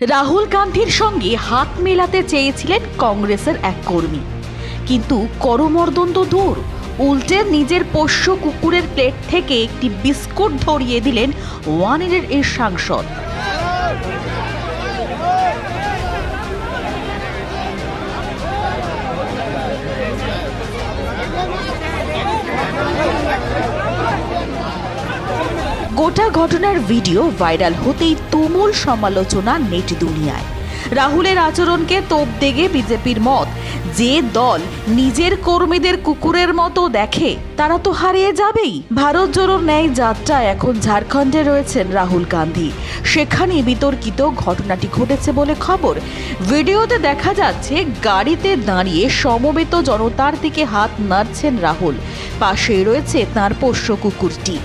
রাহুল গান্ধীর সঙ্গে হাত মেলাতে চেয়েছিলেন কংগ্রেসের এক কর্মী। কিন্তু করমর্দন তো দূর, উল্টে নিজের পোষ্য কুকুরের প্লেট থেকে একটি বিস্কুট ধরিয়ে দিলেন ওয়ানের এই সাংসদ। গোটা ঘটনার ভিডিও ভাইরাল হতেই তুমুল সমালোচনা নেট দুনিয়ায়। রাহুলের আচরণকে তোপ দেগে বিজেপির মত। যে দল নিজের কর্মীদের কুকুরের মতো দেখে, তারা তো হারিয়ে যাবেই। ভারত জোড়োর ন্যায় যাত্রা এখন ঝাড়খণ্ডে রয়েছেন রাহুল গান্ধী। সেখানে বিতর্কিত ঘটনাটি ঘটেছে বলে খবর। ভিডিওতে দেখা যাচ্ছে, গাড়িতে দাঁড়িয়ে সমবেত জনতার দিকে হাত নাড়ছেন রাহুল। পাশেই রয়েছে তাঁর পোষ্য কুকুরটি।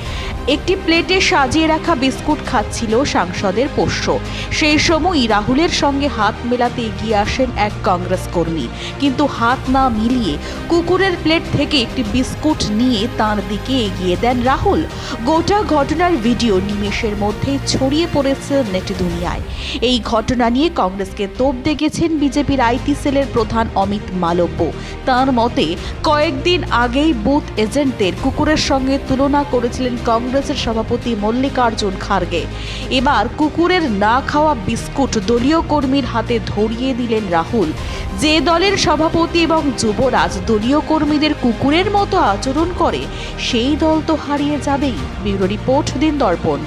একটি প্লেটে সাজিয়ে রাখা বিস্কুট খাচ্ছিল সাংসদের পোষ্য। সেই সময়ই রাহুলের সঙ্গে হাত মেলাতে এগিয়ে আসেন এক কংগ্রেস কর্মী। কিন্তু হাত না মিলিয়ে কুকুরের প্লেট থেকে একটি বিস্কুট নিয়ে তার দিকে এগিয়ে দেন রাহুল। গোটা ঘটনার ভিডিও নিমেষের মধ্যে ছড়িয়ে পড়েছে নেট দুনিয়ায়। এই ঘটনা নিয়ে কংগ্রেসকে তোপ দেখেছেন বিজেপির আইটি সেলের প্রধান অমিত মালব্য। তার মতে, কয়েকদিন আগেই বুথ এজেন্টদের কুকুরের সঙ্গে তুলনা করেছিলেন কংগ্রেসের সভাপতি মল্লিকার্জুন খার্গে। এবার কুকুরের না খাওয়া বিস্কুট দলীয় কর্মীর হাতে ধরিয়ে দিলেন রাহুল। যে দলের সভাপতি এবং যুবরাজ দলীয় কর্মীদের কুকুরের মতো আচরণ করে, সেই দল তো হারিয়ে যাবেই। ব্যুরো রিপোর্ট দিন দর্পণ